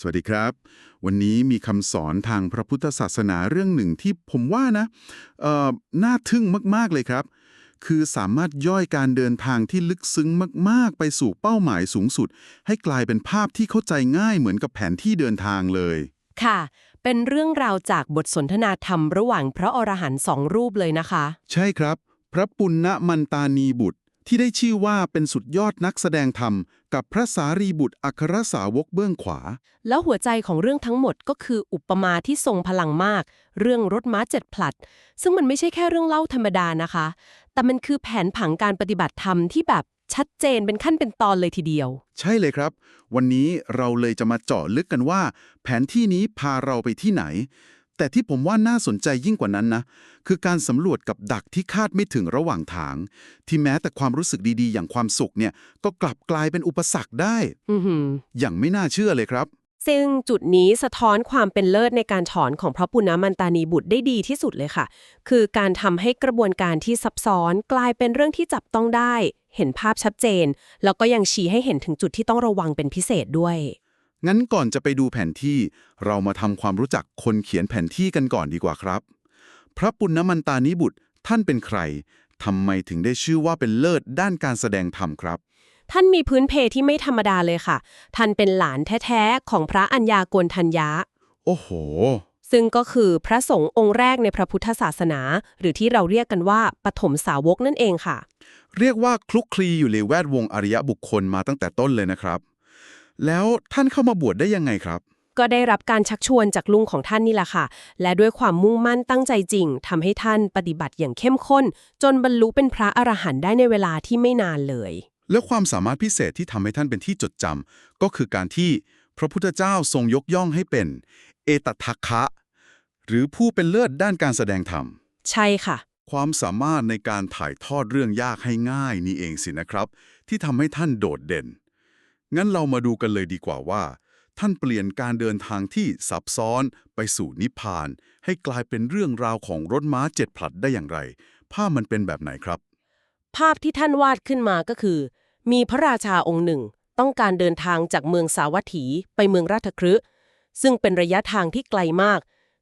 สวัสดีครับ วันนี้มีคำสอนทางพระพุทธศาสนาเรื่องหนึ่งที่ผมว่านะเอ่อน่าทึ่งมาก ๆ เลยครับ คือสามารถย่อยการเดินทางที่ลึกซึ้งมาก ๆ ไปสู่เป้าหมายสูงสุด ให้กลายเป็นภาพที่เข้าใจง่ายเหมือนกับแผนที่เดินทางเลย ค่ะ เป็นเรื่องราวจากบทสนทนาธรรมระหว่างพระอรหันต์สองรูปเลยนะคะ ใช่ครับ พระปุณณมันตานีบุตร ที่ได้ชื่อว่าเป็นสุดยอดนักแสดงธรรม กับพระสารีบุตรอัครสาวกเบื้องขวา แล้วหัวใจของเรื่องทั้งหมดก็คืออุปมาที่ทรงพลังมาก เรื่องรถม้าเจ็ดผลัด ซึ่งมันไม่ใช่แค่เรื่องเล่าธรรมดานะคะ แต่มันคือแผนผังการปฏิบัติธรรมที่แบบชัดเจนเป็นขั้นเป็นตอนเลยทีเดียว ใช่เลยครับ วันนี้เราเลยจะมาเจาะลึกกันว่า แผนที่นี้พาเราไปที่ไหน แต่ที่ผมว่าน่าสนใจยิ่งกว่านั้นนะ คือการสำรวจกับดักที่คาดไม่ถึงระหว่างทาง ที่แม้แต่ความรู้สึกดีๆ อย่างความสุขเนี่ยก็กลับกลายเป็นอุปสรรคได้อือหืออย่างไม่น่าเชื่อเลยครับ ซึ่งจุดนี้สะท้อนความเป็นเลิศในการถอนของพระปุณณมันตานีบุตรได้ดีที่สุดเลยค่ะ คือการทำให้กระบวนการที่ซับซ้อนกลายเป็นเรื่องที่จับต้องได้ เห็นภาพชัดเจน แล้วก็ยังชี้ให้เห็นถึงจุดที่ต้องระวังเป็นพิเศษด้วย งั้นก่อนจะไปดูแผนที่เรามาทำความรู้จักคนเขียนแผนที่กันก่อนดีกว่าครับ พระปุณณมันตานิบุตรท่านเป็นใครทำไมถึงได้ชื่อว่าเป็นเลิศด้านการแสดงธรรมครับ ท่านมีพื้นเพที่ไม่ธรรมดาเลยค่ะ ท่านเป็นหลานแท้ๆ ของพระอัญญาโกณทัญญะ โอ้โห ซึ่งก็คือพระสงฆ์องค์แรกในพระพุทธศาสนา หรือที่เราเรียกกันว่าปฐมสาวกนั่นเองค่ะ เรียกว่าคลุกคลีอยู่ในแวดวงอริยบุคคลมาตั้งแต่ต้นเลยนะครับ แล้วท่านเข้ามาบวชได้ยังไงครับ ก็ได้รับการชักชวนจากลุงของท่านนี่แหละค่ะ และด้วยความมุ่งมั่นตั้งใจจริงทำให้ท่านปฏิบัติอย่างเข้มข้น จนบรรลุเป็นพระอรหันต์ได้ในเวลาที่ไม่นานเลย แล้วความสามารถพิเศษที่ทำให้ท่านเป็นที่จดจำก็คือการที่พระพุทธเจ้าทรงยกย่องให้เป็น เอตทัคคะ หรือผู้เป็นเลิศด้านการแสดงธรรม ใช่ค่ะ ความสามารถในการถ่ายทอดเรื่องยากให้ง่ายนี่เองสินะครับ ที่ทำให้ท่านโดดเด่น งั้นเรามาดูกันเลยดีกว่าว่า ท่านเปลี่ยนการเดินทางที่ซับซ้อนไปสู่นิพพาน ให้กลายเป็นเรื่องราวของรถม้าเจ็ดผลัดได้อย่างไร ภาพมันเป็นแบบไหนครับ ภาพที่ท่านวาดขึ้นมาก็คือ มีพระราชาองค์หนึ่ง ต้องการเดินทางจากเมืองสาวัตถีไปเมืองราชคฤห์ซึ่งเป็นระยะทางที่ไกลมาก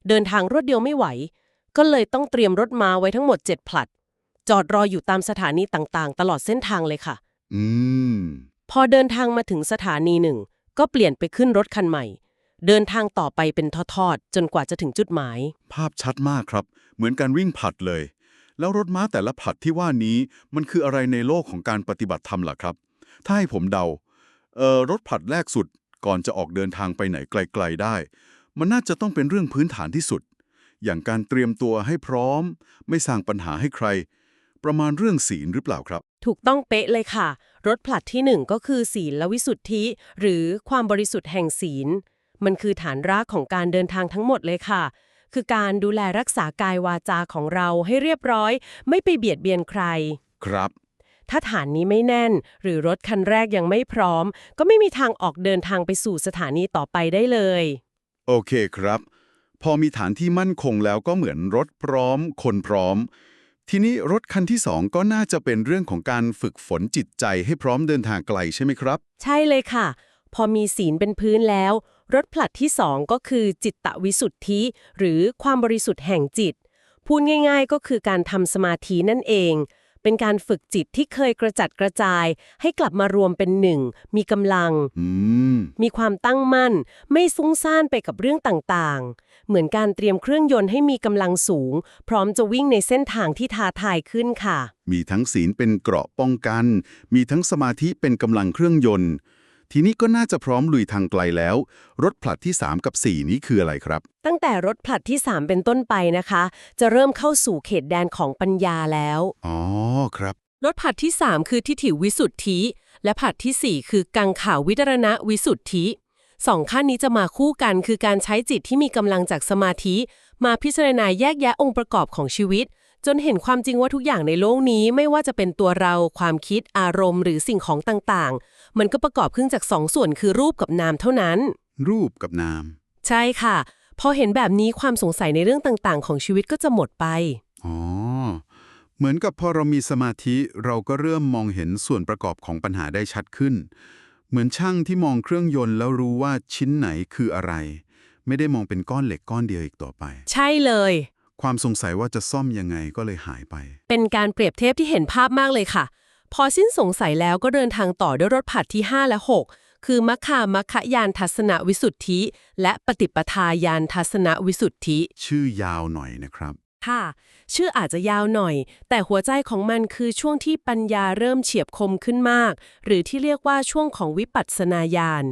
เดินทางรวดเดียวไม่ไหว ก็เลยต้องเตรียมรถม้าไว้ทั้งหมด7ผลัด จอดรออยู่ตามสถานีต่างๆ ตลอดเส้นทางเลยค่ะ อืม พอเดินทางมาถึงสถานีหนึ่ง ก็เปลี่ยนไปขึ้นรถคันใหม่ เดินทางต่อไปเป็นทอดๆจนกว่าจะถึงจุดหมาย ภาพชัดมากครับ เหมือนการวิ่งผลัดเลย แล้วรถม้าแต่ละผลัดที่ว่านี้มันคืออะไรในโลกของการปฏิบัติธรรมล่ะครับ ถ้าให้ผมเดาเอ่อรถผลัดแรกสุดก่อนจะออกเดินทางไปไหนไกล ๆได้ มันน่าจะต้องเป็นเรื่องพื้นฐานที่สุด อย่างการเตรียมตัวให้พร้อม ไม่สร้างปัญหาให้ใคร ประมาณเรื่องศีลหรือเปล่าครับ ถูกต้องเป๊ะเลยค่ะ รถผลัดที่หนึ่งก็คือศีลและวิสุทธิ หรือความบริสุทธิ์แห่งศีล มันคือฐานรากของการเดินทางทั้งหมดเลยค่ะ คือการดูแลรักษากายวาจาของเราให้เรียบร้อย ไม่ไปเบียดเบียนใคร ครับ ถ้าฐานนี้ไม่แน่น หรือรถคันแรกยังไม่พร้อม ก็ไม่มีทางออกเดินทางไปสู่สถานีต่อไปได้เลย โอเคครับ พอมีฐานที่มั่นคงแล้วก็เหมือนรถพร้อม คนพร้อม ทีนี้รถคันที่สองก็น่าจะเป็นเรื่องของการฝึกฝนจิตใจให้พร้อมเดินทางไกลใช่ไหมครับ ใช่เลยค่ะ พอมีศีลเป็นพื้นแล้ว รถผลัดที่สองก็คือจิตตวิสุทธิ หรือความบริสุทธิ์แห่งจิต พูดง่าย ๆ ก็คือการทำสมาธินั่นเอง เป็นการฝึกจิตที่เคยกระจัดกระจาย ให้กลับมารวมเป็นหนึ่ง มีกำลังอืมมีความตั้งมั่น ไม่ฟุ้งซ่านไปกับเรื่องต่างๆ เหมือนการเตรียมเครื่องยนต์ให้มีกำลังสูง พร้อมจะวิ่งในเส้นทางที่ท้าทายขึ้นค่ะ มีทั้งศีลเป็นเกราะป้องกัน มีทั้งสมาธิเป็นกำลังเครื่องยนต์ ทีนี้ก็น่าจะพร้อมลุยทางไกลแล้ว รถผลัดที่ 3 กับ 4 นี้คืออะไรครับ ตั้งแต่รถผลัดที่ 3 เป็นต้นไปนะคะ จะเริ่มเข้าสู่เขตแดนของปัญญาแล้ว อ๋อครับ รถผลัดที่ 3 คือทิฏฐิวิสุทธิ และผลัดทีสี่ 4 คือกังขาวิจารณวิสุทธิสองขั้นนี้จะมาคู่กันคือการใช้จิตที่มีกำลังจากสมาธิ มาพิจารณาแยกแยะองค์ประกอบของชีวิต จนเห็นความจริงว่าทุกอย่างในโลกนี้ไม่ว่าจะเป็นตัวเราความคิดอารมณ์ หรือสิ่งของต่างๆ มันก็ประกอบขึ้นจากสองส่วนคือรูปกับนามเท่านั้น รูปกับนาม ใช่ค่ะ พอเห็นแบบนี้ความสงสัยในเรื่องต่างๆ ของชีวิตก็จะหมดไป อ๋อ เหมือนกับพอเรามีสมาธิเราก็เริ่มมองเห็นส่วนประกอบของปัญหาได้ชัดขึ้น เหมือนช่างที่มองเครื่องยนต์แล้วรู้ว่าชิ้นไหนคืออะไร ไม่ได้มองเป็นก้อนเหล็กก้อนเดียวอีกต่อไป ใช่เลย ความสงสัยว่าจะซ่อมยังไงก็เลยหายไป เป็นการเปรียบเทียบที่เห็นภาพมากเลยค่ะ พอสิ้นสงสัยแล้วก็เดินทางต่อด้วยรถผัดที่ 5 และ 6 คือมัคคามัคคยานทัศนวิสุทธิ และปฏิปทายานทัศนวิสุทธิ ชื่อยาวหน่อยนะครับ ค่ะ ชื่ออาจจะยาวหน่อย แต่หัวใจของมันคือช่วงที่ปัญญาเริ่มเฉียบคมขึ้นมาก หรือที่เรียกว่าช่วงของวิปัสสนาญาณ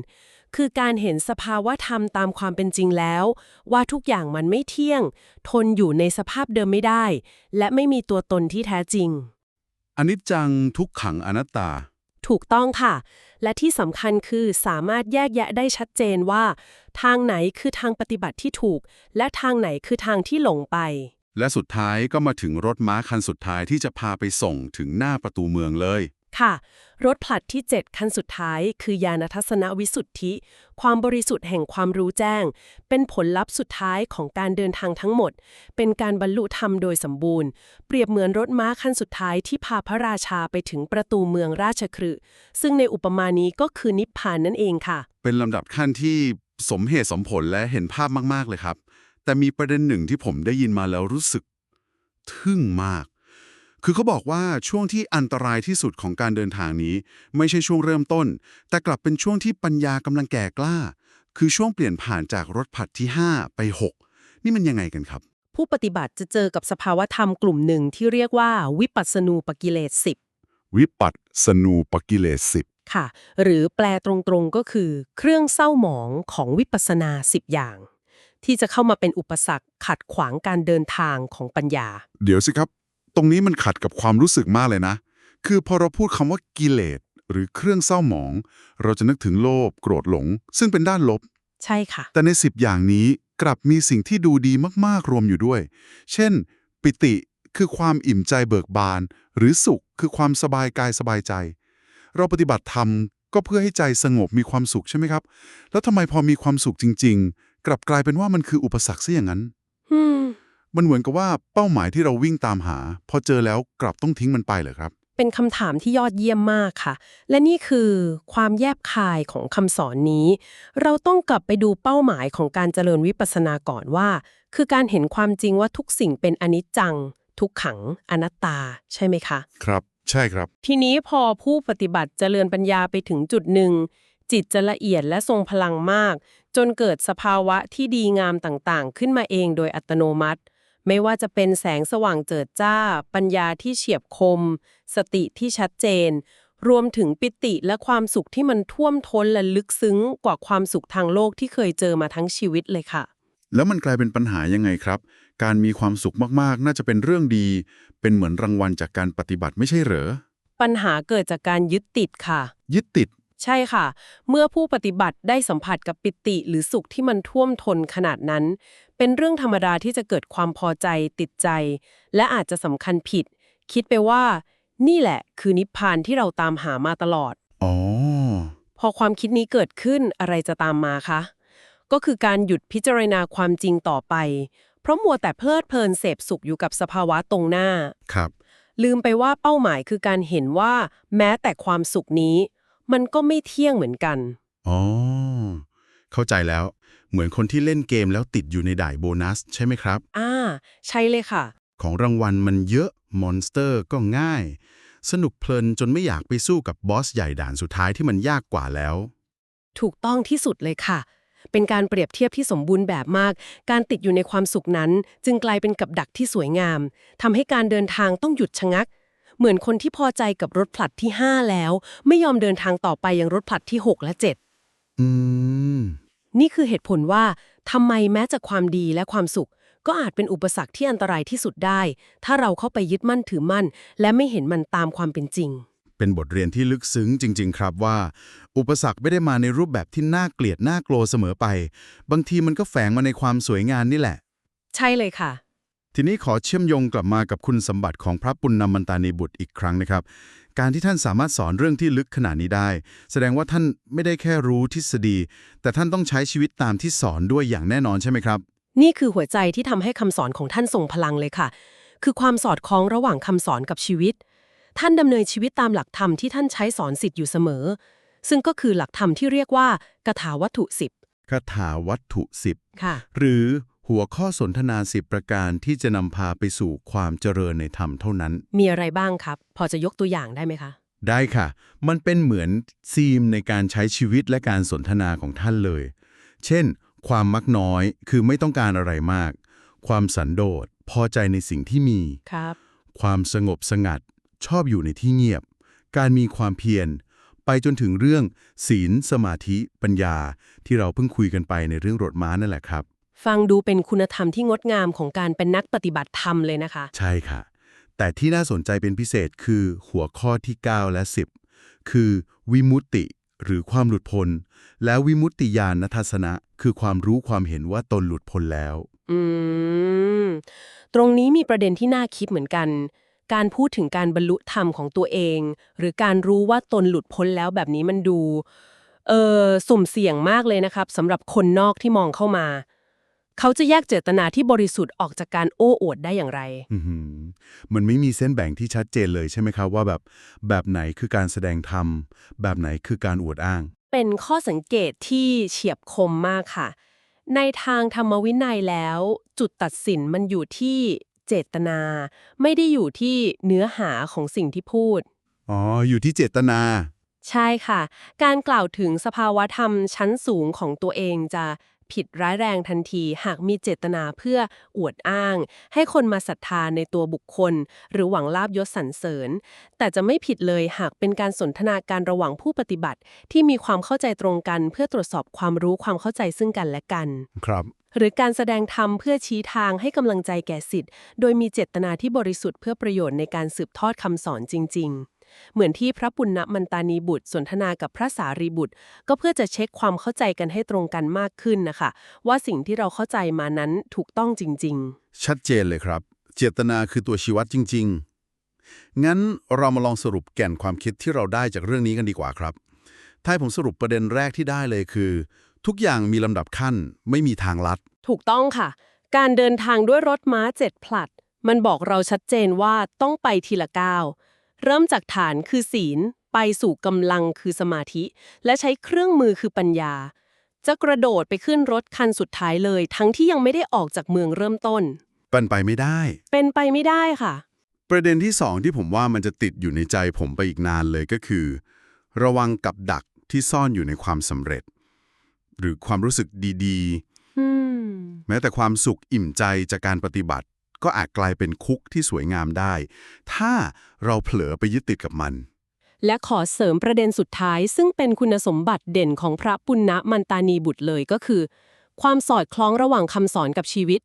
คือการเห็นสภาวะธรรมตามความเป็นจริงแล้ว ว่าทุกอย่างมันไม่เที่ยง ทนอยู่ในสภาพเดิมไม่ได้ และไม่มีตัวตนที่แท้จริง อนิจจังทุกขังอนัตตา ถูกต้องค่ะ และที่สำคัญคือสามารถแยกแยะได้ชัดเจนว่า ทางไหนคือทางปฏิบัติที่ถูก และทางไหนคือทางที่หลงไป และสุดท้ายก็มาถึงรถม้าคันสุดท้ายที่จะพาไปส่งถึงหน้าประตูเมืองเลย ค่ะ รถผลัดที่7คันสุดท้าย คือยานทัศนวิสุทธิ ความบริสุทธิ์แห่งความรู้แจ้ง เป็นผลลัพธ์สุดท้ายของการเดินทางทั้งหมด เป็นการบรรลุธรรมโดยสมบูรณ์ เปรียบเหมือนรถม้าคันสุดท้ายที่พาพระราชาไปถึงประตูเมืองราชคฤห์ซึ่งในอุปมานี้ก็คือนิพพานนั่นเองค่ะ เป็นลำดับขั้นที่สมเหตุสมผลและเห็นภาพมากๆเลยครับ แต่มีประเด็นหนึ่งที่ผมได้ยินมาแล้วรู้สึก ทึ่งมาก คือเขาบอกว่าช่วงที่อันตรายที่สุดของการเดินทางนี้ ไม่ใช่ช่วงเริ่มต้น แต่กลับเป็นช่วงที่ปัญญากำลังแก่กล้า คือช่วงเปลี่ยนผ่านจากรถผัดที่ 5 ไป 6 นี่มันยังไงกันครับ ผู้ปฏิบัติจะเจอกับสภาวธรรมกลุ่มหนึ่งที่เรียกว่า วิปัสสนูปกิเลส10วิปัสสนูปกิเลสสิบค่ะ หรือแปลตรงๆก็คือ เครื่องเศร้าหมองของวิปัสสนา 10 อย่าง ที่จะเข้ามาเป็นอุปสรรคขัดขวางการเดินทางของปัญญา เดี๋ยวสิครับ ตรงนี้มันขัดกับความรู้สึกมากเลยนะ คือพอเราพูดคำว่ากิเลสหรือเครื่องเศร้าหมอง เราจะนึกถึงโลภโกรธหลง ซึ่งเป็นด้านลบ ใช่ค่ะ แต่ใน 10 อย่างนี้กลับมีสิ่งที่ดูดีมากๆรวมอยู่ด้วย เช่น ปิติคือความอิ่มใจเบิกบาน หรือสุขคือความสบายกายสบายใจ เราปฏิบัติธรรมก็เพื่อให้ใจสงบมีความสุขใช่ไหมครับ แล้วทำไมพอมีความสุขจริง ๆ กลับกลายเป็นว่ามันคืออุปสรรคซะอย่างนั้นอื มมันเหมือนกับว่าเป้าหมายที่เราวิ่งตามหา พอเจอแล้วกลับต้องทิ้งมันไปเหรอครับ เป็นคำถามที่ยอดเยี่ยมมากค่ะ และนี่คือความแยบคายของคำสอนนี้ เราต้องกลับไปดูเป้าหมายของการเจริญวิปัสสนาก่อนว่า คือการเห็นความจริงว่าทุกสิ่งเป็นอนิจจัง ทุกขัง อนัตตา ใช่ไหมคะ ครับ ใช่ครับ ทีนี้พอผู้ปฏิบัติเจริญปัญญาไปถึงจุดหนึ่งจิตจะละเอียดและทรงพลังมาก จนเกิดสภาวะที่ดีงามต่างๆ ขึ้นมาเองโดยอัตโนมัติ ไม่ว่าจะเป็นแสงสว่างเจิดจ้า ปัญญาที่เฉียบคม สติที่ชัดเจน รวมถึงปิติและความสุขที่มันท่วมท้นและลึกซึ้งกว่าความสุขทางโลกที่เคยเจอมาทั้งชีวิตเลยค่ะ แล้วมันกลายเป็นปัญหายังไงครับ การมีความสุขมากๆ น่าจะเป็นเรื่องดี เป็นเหมือนรางวัลจากการปฏิบัติไม่ใช่เหรอ ปัญหาเกิดจากการยึดติดค่ะ ยึดติด ใช่ค่ะ เมื่อผู้ปฏิบัติได้สัมผัสกับปิติหรือสุขที่มันท่วมทนขนาดนั้น เป็นเรื่องธรรมดาที่จะเกิดความพอใจติดใจ และอาจจะสำคัญผิด คิดไปว่า นี่แหละ คือนิพพานที่เราตามหามาตลอดอ๋อพอความคิดนี้เกิดขึ้นอะไรจะตามมาคะ ก็คือการหยุดพิจารณาความจริงต่อไป เพราะมัวแต่เพลิดเพลินเสพสุขอยู่กับสภาวะตรงหน้าครับลืมไปว่าเป้าหมายคือการเห็นว่า แม้แต่ความสุขนี้ มันก็ไม่เที่ยงเหมือนกัน อ๋อ เข้าใจแล้ว เหมือนคนที่เล่นเกมแล้วติดอยู่ในด่ายโบนัส ใช่ไหมครับ อ่า ใช่เลยค่ะ ของรางวัลมันเยอะ มอนสเตอร์ก็ง่าย สนุกเพลินจนไม่อยากไปสู้กับบอสใหญ่ด่านสุดท้ายที่มันยากกว่าแล้ว ถูกต้องที่สุดเลยค่ะ เป็นการเปรียบเทียบที่สมบูรณ์แบบมาก การติดอยู่ในความสุขนั้น จึงกลายเป็นกับดักที่สวยงามทำให้การเดินทางต้องหยุดชะงัก เหมือนคนที่พอใจกับรถผลัดที่ 5 แล้ว ไม่ยอมเดินทางต่อไปยังรถผลัดที่ 6 และอืม7นี่คือเหตุผลว่าทำไมแม้จะความดีและความสุข ก็อาจเป็นอุปสรรคที่อันตรายที่สุดได้ ถ้าเราเข้าไปยึดมั่นถือมั่น และไม่เห็นมันตามความเป็นจริง เป็นบทเรียนที่ลึกซึ้งจริง ๆ ครับว่า อุปสรรคไม่ได้มาในรูปแบบที่น่าเกลียดน่ากลัวเสมอไป บางทีมันก็แฝงมาในความสวยงามนี่แหละ ใช่เลยค่ะ ทีนี้ขอเชื่อมโยงกลับมากับคุณสมบัติของพระปุณณมันตานีบุตรอีกครั้งนะครับ การที่ท่านสามารถสอนเรื่องที่ลึกขนาดนี้ได้ แสดงว่าท่านไม่ได้แค่รู้ทฤษฎี แต่ท่านต้องใช้ชีวิตตามที่สอนด้วยอย่างแน่นอนใช่ไหมครับ นี่คือหัวใจที่ทำให้คำสอนของท่านทรงพลังเลยค่ะ คือความสอดคล้องระหว่างคำสอนกับชีวิต ท่านดำเนินชีวิตตามหลักธรรมที่ท่านใช้สอนสิทธิ์อยู่เสมอ ซึ่งก็คือหลักธรรมที่เรียกว่ากถาวัตถุสิบคาถาวัตถุสิบค่ะหรือ หัวข้อสนทนาสิบประการที่จะนำพาไปสู่ความเจริญในธรรมเท่านั้น มีอะไรบ้างครับ พอจะยกตัวอย่างได้ไหมคะ ได้ค่ะ มันเป็นเหมือนซีมในการใช้ชีวิตและการสนทนาของท่านเลย เช่น ความมักน้อยคือไม่ต้องการอะไรมาก ความสันโดษพอใจในสิ่งที่มีครับ ความสงบสงัด ชอบอยู่ในที่เงียบ การมีความเพียรไปจนถึงเรื่องศีลสมาธิปัญญาที่เราเพิ่งคุยกันไปในเรื่องรถม้านั่นแหละครับ ฟังดูเป็นคุณธรรมที่งดงามของการเป็นนักปฏิบัติธรรมเลยนะคะ ใช่ค่ะ แต่ที่น่าสนใจเป็นพิเศษคือหัวข้อที่ 9 และ 10 คือ วิมุตติ หรือความหลุดพ้นและวิมุตติญาณทัศนะ คือความรู้ความเห็นว่าตนหลุดพ้นแล้ว อืม ตรงนี้มีประเด็นที่น่าคิดเหมือนกัน การพูดถึงการบรรลุธรรมของตัวเอง หรือการรู้ว่าตนหลุดพ้นแล้วแบบนี้มันดู เออสุ่มเสี่ยงมากเลยนะครับสำหรับคนนอกที่มองเข้ามา เขาจะแยกเจตนาที่บริสุทธิ์ออกจากการโอ้อวดได้อย่างไร อื้อหือมันไม่มีเส้นแบ่งที่ชัดเจนเลยใช่ไหมครับ ว่าแบบแบบไหนคือการแสดงธรรม แบบไหนคือการอวดอ้าง เป็นข้อสังเกตที่เฉียบคมมากค่ะ ในทางธรรมวินัยแล้ว จุดตัดสินมันอยู่ที่เจตนา ไม่ได้อยู่ที่เนื้อหาของสิ่งที่พูด อ๋อ อยู่ที่เจตนา ใช่ค่ะ การกล่าวถึงสภาวธรรมชั้นสูงของตัวเองจะ ผิดร้ายแรงทันที หากมีเจตนาเพื่ออวดอ้าง ให้คนมาศรัทธาในตัวบุคคล หรือหวังลาบยศสรรเสริญ แต่จะไม่ผิดเลยหากเป็นการสนทนาการระหว่างผู้ปฏิบัติ ที่มีความเข้าใจตรงกัน เพื่อตรวจสอบความรู้ความเข้าใจซึ่งกันและกัน ครับหรือการแสดงธรรมเพื่อชี้ทางให้กำลังใจแก่สิทธิ์ โดยมีเจตนาที่บริสุทธิ์เพื่อประโยชน์ในการสืบทอดคำสอนจริง ๆ เหมือนที่พระปุณณมันตานีบุตรสนทนากับพระสารีบุตร ก็เพื่อจะเช็คความเข้าใจกันให้ตรงกันมากขึ้นนะคะ ว่าสิ่งที่เราเข้าใจมานั้นถูกต้องจริงชัดเจนเลยครับ เจตนาคือตัวชี้วัดจริง ๆ งั้นเรามาลองสรุปแก่นความคิดที่เราได้จากเรื่องนี้กันดีกว่าครับถ้าให้ผมสรุปประเด็นแรกที่ได้เลยคือ ทุกอย่างมีลำดับขั้น ไม่มีทางลัดๆถูกต้องค่ะ การเดินทางด้วยรถม้าเจ็ดผลัด มันบอกเราชัดเจนว่าต้องไปทีละก้าว เริ่มจากฐานคือศีล ไปสู่กำลังคือสมาธิ และใช้เครื่องมือคือปัญญา จะกระโดดไปขึ้นรถคันสุดท้ายเลย ทั้งที่ยังไม่ได้ออกจากเมืองเริ่มต้นปันไปไม่ได้ เป็นไปไม่ได้ค่ะ ประเด็นที่สองที่ผมว่ามันจะติดอยู่ในใจผมไปอีกนานเลยก็คือ ระวังกับดักที่ซ่อนอยู่ในความสำเร็จ หรือความรู้สึกดีอืมๆแม้แต่ความสุขอิ่มใจจากการปฏิบัติ ก็อาจกลายเป็นคุกที่สวยงามได้ ถ้าเราเผลอไปยึดติดกับมัน และขอเสริมประเด็นสุดท้าย ซึ่งเป็นคุณสมบัติเด่นของพระปุณณมันตานีบุตรเลยก็คือ ความสอดคล้องระหว่างคำสอนกับชีวิต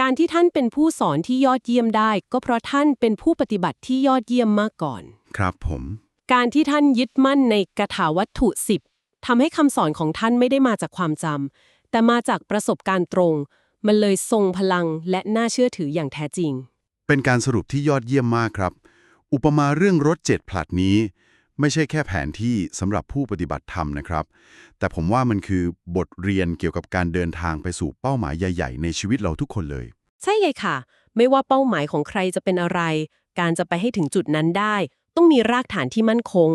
การที่ท่านเป็นผู้สอนที่ยอดเยี่ยมได้ ก็เพราะท่านเป็นผู้ปฏิบัติที่ยอดเยี่ยมมาก่อน ครับผม การที่ท่านยึดมั่นในกถาวัตถุสิบทำให้คำสอนของท่านไม่ได้มาจากความจำแต่มาจากประสบการณ์ตรง มันเลยทรงพลังและน่าเชื่อถืออย่างแท้จริง เป็นการสรุปที่ยอดเยี่ยมมากครับ อุปมาเรื่องรถเจ็ดผลัดนี้ ไม่ใช่แค่แผนที่สำหรับผู้ปฏิบัติธรรมนะครับ แต่ผมว่ามันคือบทเรียนเกี่ยวกับการเดินทางไปสู่เป้าหมายใหญ่ ๆ ในชีวิตเราทุกคนเลย ใช่เลยค่ะ ไม่ว่าเป้าหมายของใครจะเป็นอะไร การจะไปให้ถึงจุดนั้นได้ ต้องมีรากฐานที่มั่นคง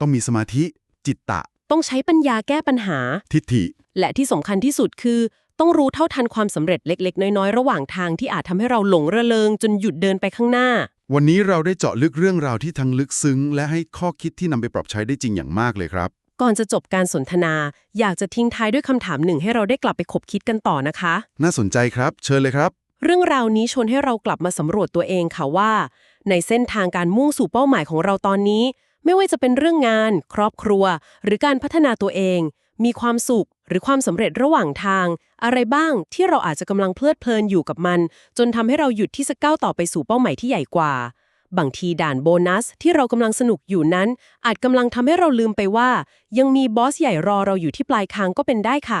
ต้องมีสมาธิจิตตะ ต้องใช้ปัญญาแก้ปัญหา ทิฏฐิ และที่สำคัญที่สุดคือ ต้องรู้เท่าทันความสำเร็จเล็ก ๆ น้อย ๆ ระหว่างทางที่อาจทำให้เราหลงระเริงจนหยุดเดินไปข้างหน้า วันนี้เราได้เจาะลึกเรื่องราวที่ทั้งลึกซึ้ง และให้ข้อคิดที่นำไปปรับใช้ได้จริงอย่างมากเลยครับ ก่อนจะจบการสนทนา อยากจะทิ้งท้ายด้วยคำถามหนึ่งให้เราได้กลับไปคบคิดกันต่อนะคะ น่าสนใจครับ เชิญเลยครับ เรื่องราวนี้ชวนให้เรากลับมาสำรวจตัวเองค่ะว่า ในเส้นทางการมุ่งสู่เป้าหมายของเราตอนนี้ ไม่ว่าจะเป็นเรื่องงาน ครอบครัว หรือการพัฒนาตัวเอง มีความสุขหรือความสำเร็จระหว่างทาง อะไรบ้างที่เราอาจจะกำลังเพลิดเพลินอยู่กับมัน จนทำให้เราหยุดที่จะก้าวต่อไปสู่เป้าหมายที่ใหญ่กว่า บางทีด่านโบนัสที่เรากำลังสนุกอยู่นั้น อาจกำลังทำให้เราลืมไปว่า ยังมีบอสใหญ่รอเราอยู่ที่ปลายทางก็เป็นได้ค่ะ